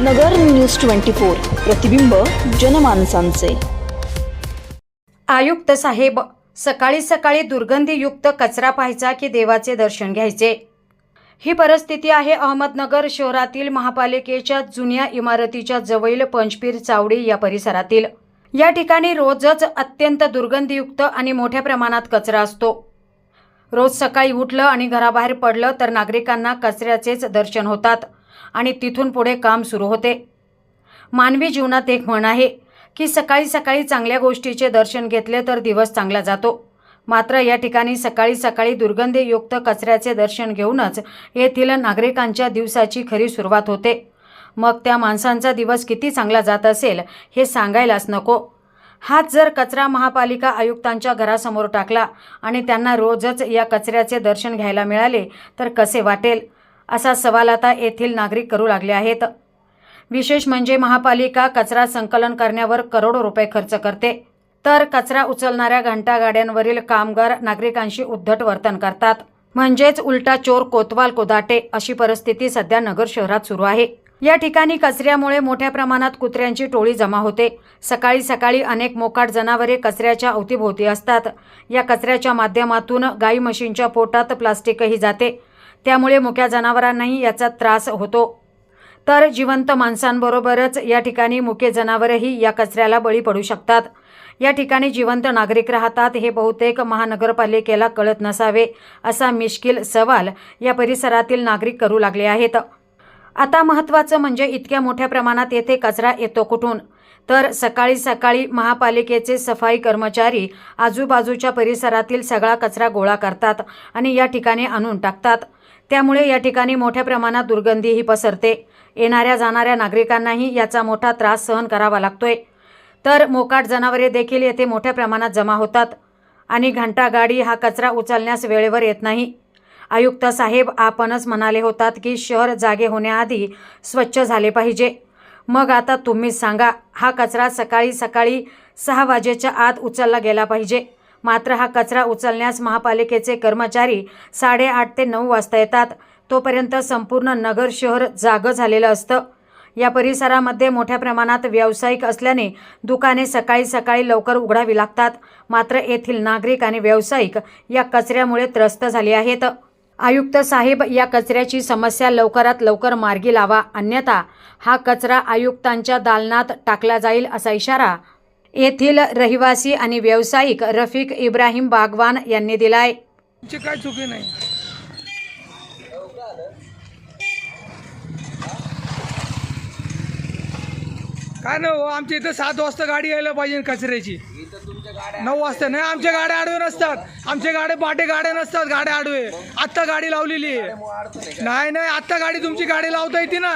नगर news twenty four प्रतिबिंब जनमानसांचे. आयुक्त साहेब सकाळी सकाळी दुर्गंधीयुक्त कचरा पाहायचा की देवाचे दर्शन घ्यायचे? ही परिस्थिती आहे अहमदनगर शहरातील महापालिकेच्या जुन्या इमारतीच्या जवळील पंचपीर चावडी या परिसरातील. या ठिकाणी रोजच अत्यंत दुर्गंधीयुक्त आणि मोठ्या प्रमाणात कचरा असतो. रोज सकाळी उठलं आणि घराबाहेर पडलं तर नागरिकांना कचऱ्याचेच दर्शन होतात. आणि तिथून पुढे काम सुरू होते. मानवी जीवनात एक म्हण आहे की सकाळी सकाळी चांगल्या गोष्टीचे दर्शन घेतले तर दिवस चांगला जातो. मात्र या ठिकाणी सकाळी सकाळी दुर्गंधीयुक्त कचऱ्याचे दर्शन घेऊनच येथील नागरिकांच्या दिवसाची खरी सुरुवात होते. मग त्या माणसांचा दिवस किती चांगला जात असेल हे सांगायलाच नको. हाच जर कचरा महापालिका आयुक्तांच्या घरासमोर टाकला आणि त्यांना रोजच या कचऱ्याचे दर्शन घ्यायला मिळाले तर कसे वाटेल? असा सवाल आता येथील नागरिक करू लागले आहेत. विशेष म्हणजे महापालिका कचरा संकलन करण्यावर करोडो रुपये खर्च करते. तर कचरा उचलणाऱ्या घंटागाड्यांवरील कामगार नागरिकांशी उद्धट वर्तन करतात. म्हणजेच उलटा चोर कोतवाल कोदाटे अशी परिस्थिती सध्या नगर शहरात सुरू आहे. या ठिकाणी कचऱ्यामुळे मोठ्या प्रमाणात कुत्र्यांची टोळी जमा होते. सकाळी सकाळी अनेक मोकाट जनावरे कचऱ्याच्या अवतीभोवती असतात. या कचऱ्याच्या माध्यमातून गाई म्हशींच्या पोटात प्लास्टिकही जाते. त्यामुळे मुक्या जनावरांनाही याचा त्रास होतो. तर जिवंत माणसांबरोबरच या ठिकाणी मुके जनावरही या कचऱ्याला बळी पडू शकतात. या ठिकाणी जिवंत नागरिक राहतात हे बहुतेक महानगरपालिकेला कळत नसावे असा मिश्किल सवाल या परिसरातील नागरिक करू लागले आहेत. आता महत्त्वाचं म्हणजे इतक्या मोठ्या प्रमाणात येथे कचरा येतो कुठून? तर सकाळी सकाळी महापालिकेचे सफाई कर्मचारी आजूबाजूच्या परिसरातील सगळा कचरा गोळा करतात आणि या ठिकाणी आणून टाकतात. त्यामुळे या ठिकाणी मोठ्या प्रमाणात दुर्गंधीही पसरते. येणाऱ्या जाणाऱ्या नागरिकांनाही याचा मोठा त्रास सहन करावा लागतोय. तर मोकाट जनावरे देखील येथे मोठ्या प्रमाणात जमा होतात आणि घंटा गाडी हा कचरा उचलण्यास वेळेवर येत नाही. आयुक्त साहेब आपणच म्हणाले होतात की शहर जागे होण्याआधी स्वच्छ झाले पाहिजे. मग आता तुम्हीच सांगा हा कचरा सकाळी सकाळी सहा वाजेच्या आत उचलला गेला पाहिजे. मात्र हा कचरा उचलण्यास महापालिकेचे कर्मचारी साडेआठ ते नऊ वाजता येतात. तोपर्यंत संपूर्ण नगर शहर जागं झालेलं असतं. या परिसरामध्ये मोठ्या प्रमाणात व्यावसायिक असल्याने दुकाने सकाळी सकाळी लवकर उघडावी लागतात. मात्र येथील नागरिक आणि व्यावसायिक या कचऱ्यामुळे त्रस्त झाले आहेत. आयुक्त साहेब या कचऱ्याची समस्या लवकरात लवकर मार्गी लावा. अन्यथा हा कचरा आयुक्तांच्या दालनात टाकला जाईल असा इशारा येथील रहिवासी आणि व्यावसायिक रफिक इब्राहिम बागवान यांनी दिलाय. तुमची काय चुकी नाही. काय नाही हो आमच्या इथं सात वाजता गाडी यायला पाहिजे कचऱ्याची. नऊ वाजता नाही आमच्या गाड्या आडवे नसतात. आमच्या गाड्या पाटे गाड्या नसतात गाड्या आडवे. आत्ता गाडी लावलेली आहे. नाही नाही आत्ता गाडी तुमची गाडी लावता येते ना.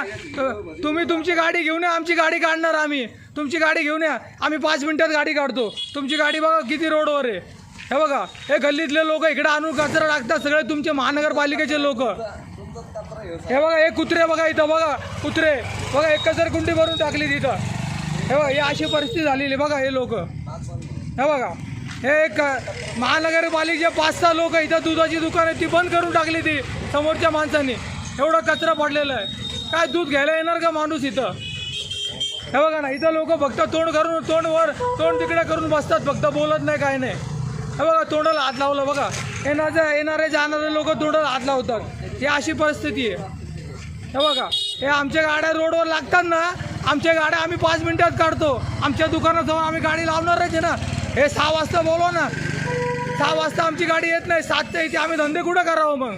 तुम्ही तुमची गाडी घेऊन या आमची गाडी काढणार आम्ही. तुमची गाडी घेऊन या. आम्ही पाच मिनटात गाडी काढतो. तुमची गाडी बघा किती रोडवर आहे. हे बघा हे गल्लीतले लोक इकडे आणून कचरा टाकतात सगळे तुमचे महानगरपालिकेचे लोक. हे बघा हे कुत्रे बघा इथं बघा कुत्रे. बघा एक कचरकुंडी भरून टाकली तिथं. हे बघा ही अशी परिस्थिती झालेली बघा हे लोक. हे बघा हे एक महानगरपालिकेचे पाच सहा लोक इथं दुधाची दुकान आहे ती बंद करून टाकली ती समोरच्या माणसांनी. एवढा कचरा पडलेला आहे. काय दूध घ्यायला येणार का माणूस इथं? हे बघा ना इथं लोक फक्त तोंड करून तोंड वर तोंड तिकडे करून बसतात फक्त बोलत नाही काय नाही. हे बघा तोंडाला हात लावलं बघा. येणारे येणारे जाणारे लोक तोंडाला हात लावतात. ही अशी परिस्थिती आहे. हे बघा हे आमच्या गाड्या रोडवर लागतात ना आमच्या गाड्या आम्ही पाच मिनिटात काढतो. आमच्या दुकानाजवळ आम्ही गाडी लावणारच आहे ना. हे सहा वाजता बोलव ना. सहा वाजता आमची गाडी येत नाही सातच्या इथे आम्ही धंदे कुठं करावं मग?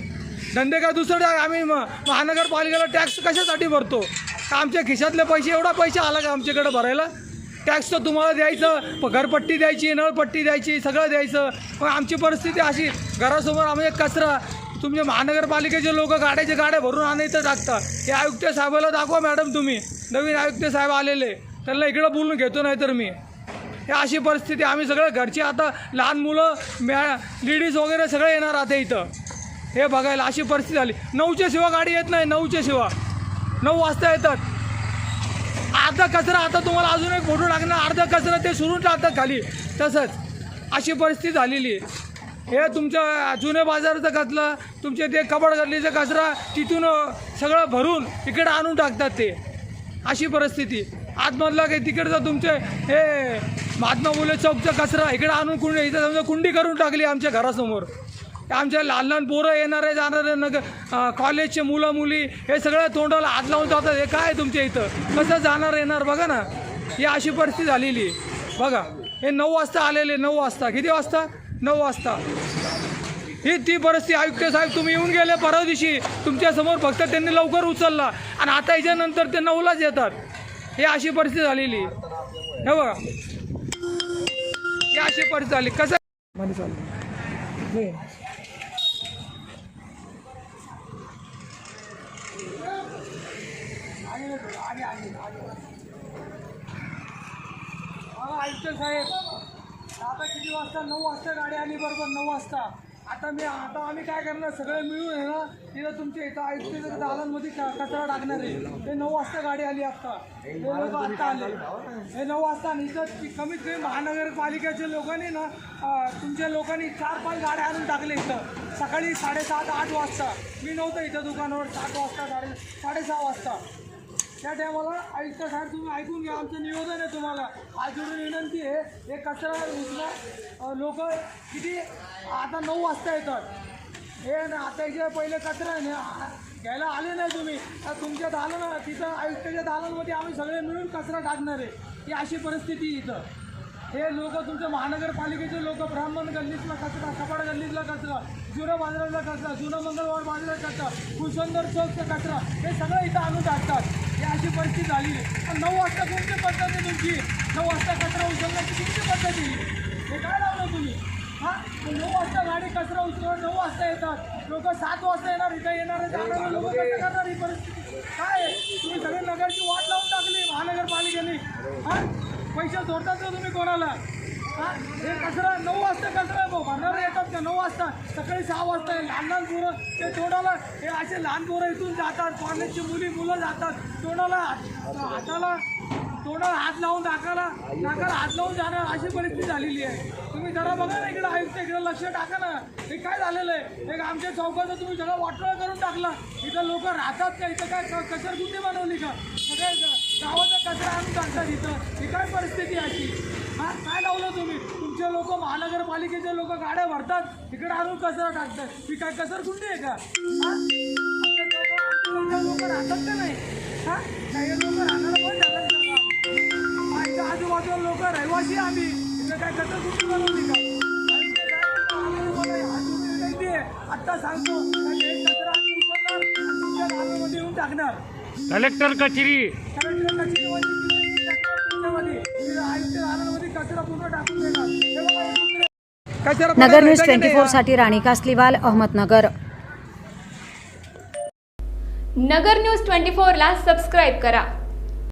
धंदे काय दुसरं आम्ही महानगरपालिकेला टॅक्स कशासाठी भरतो? का आमच्या खिशातले पैसे एवढा पैसे आला का आमच्याकडे भरायला? टॅक्स तर तुम्हाला द्यायचं घरपट्टी द्यायची नळपट्टी द्यायची सगळं द्यायचं. मग आमची परिस्थिती अशी घरासमोर आम्ही कचरा तुमचे महानगरपालिकेचे लोक गाड्याचे गाड्या भरून आणायचं टाकतात. हे आयुक्त साहेबाला दाखवा मॅडम तुम्ही. नवीन आयुक्त साहेब आलेले. त्यांना इकडं बोलून घेतो नाही तर मी. हे अशी परिस्थिती आम्ही सगळं घरची. आता लहान मुलं मॅ लेडीज वगैरे सगळे येणार आता इथं. हे बघायला अशी परिस्थिती झाली. नऊच्या शिवा गाडी येत नाही नऊच्या शिवा नऊ वाजता येतात. अर्धा कचरा आता तुम्हाला अजून एक फोटो टाकणार अर्धा कचरा ते सुरून टाकतात खाली. तसंच अशी परिस्थिती झालेली आहे. हे तुमच्या जुने बाजाराचं कचरा तुमचे ते कबड गल्लीचं कचरा तिथून सगळं भरून इकडे आणून टाकतात ते. अशी परिस्थिती. आतमधला काही तिकडचं तुमचे हे महात्मा फुले चौकचा कचरा इकडे आणून कुंडी इथं समजा कुंडी करून टाकली आमच्या घरासमोर. आमच्या लहान लहान पोरं येणारे जाणारे नग कॉलेजचे मुलं मुली हे सगळं तोंडाला हात लावून जातात. हे काय तुमच्या इथं? कसं जाणार येणार? बघा ना. ही अशी परिस्थिती झालेली बघा. हे नऊ वाजता आलेले नऊ वाजता. किती वाजता? नऊ वाजता. ही ती परिस्थिती आयुक्त साहेब तुम्ही येऊन गेले परवा दिवशी. तुमच्यासमोर फक्त त्यांनी लवकर उचलला. आणि आता याच्यानंतर ते नऊलाच येतात. ही अशी परिस्थिती झालेली. हे बघा. ही अशी परिस्थिती झाली. कसं हा, आयुक्त साहेब. आता किती वाजता? नऊ वाजता गाडी आली बरोबर नऊ वाजता. आता मी आता आम्ही काय करणार? सगळे मिळून आहे ना तिथं तुमच्या इथं आयुक्त दालांमध्ये कचरा टाकणार आहे. ते नऊ वाजता गाडी आली आता. ते लोक आता आले. हे नऊ वाजता आणि इथं कमीत कमी महानगरपालिकेच्या लोकांनी ना तुमच्या लोकांनी चार पाच गाड्या आणून टाकले इथं. सकाळी साडेसात आठ वाजता. मी नव्हतं इथं दुकानावर. सात वाजता साडे साडेसहा वाजता. त्या टायमाला आयुक्त साहेब तुम्ही ऐकून घ्या. आमचं निवेदन आहे तुम्हाला. आज जोडून विनंती आहे हे कचरा उचला लोक किती आता नऊ वाजता येतात. हे आता इथे पहिले कचरा आहे घ्यायला आले नाही तुम्ही. तर तुमच्या दालन तिथं आयुक्ताच्या दालनमध्ये आम्ही सगळे मिळून कचरा टाकणार आहे. ही अशी परिस्थिती इथं. हे लोक तुमच्या महानगरपालिकेचे लोक ब्राह्मण गल्लीतला कचरा कपाड गल्लीतला कचरा जुनं बाजारातला कचरा जुनं मंगळवार बाजारात कचरा कुसंदर चौकचा कचरा हे सगळं इथं आणून टाकतात. ही अशी परिस्थिती झाली. नऊ वाजता कोणती पद्धत आहे तुमची? नऊ वाजता कचरा उचलण्याची कोणती पद्धत आहे? हे काय लावलं तुम्ही? हां? नऊ वाजता गाडी कचरा उचलून नऊ वाजता येतात. लोक सात वाजता येणार इथं येणार लोक करणार ही परिस्थिती. काय आहे? तुम्ही सगळे नगरची वाट लावून टाकली महानगरपालिकेने. हां? पैसे जोडतात का तुम्ही कोणाला? हे कचरा नऊ वाजता कचरा भाऊ. भरणारे येतात का? नऊ वाजता. सकाळी सहा वाजता लहान लहान पोरं ते तोडाला हे असे लहान पोरं इथून जातात. कॉलेजची मुली मुलं जातात. तोडाला हाताला तोडाला हात लावून नाकाला नाकाला हात लावून जाणार अशी परिस्थिती झालेली आहे. तुम्ही जरा बघा ना इकडं आयुक्त इकडं लक्ष टाका ना. हे काय झालेलं आहे? एक आमच्या चौकाचं तुम्ही सगळं वाटोळा करून टाकला. इथं लोक राहतात का? इथं काय क- कचरकुंडी बनवली का? सगळ्या गावाचा कचरा आणून टाकतात इथं. ही काय परिस्थिती अशी? महानगरपालिकेचे लोक गाड्या भरतात. इकडे आणून कचरा टाकतात. ही काय कचरकुंडी आहे का? लोक राहतात का नाही? हा? काही लोक राहणार पण झालं आजूबाजूला लोक रहिवासी आम्ही. इथं काय कचरकुंडी बनवली का? आत्ता सांगतो कचरा आम्ही उचलणार आणि तुमच्या नाल्यामध्ये येऊन टाकणार. कलेक्टर कचेरी. कलेक्टर कचरा नगर न्यूज ट्वेंटी फोर? साठी राणी कासलीवाल अहमदनगर. नगर न्यूज ट्वेंटी फोरला सबस्क्राईब करा.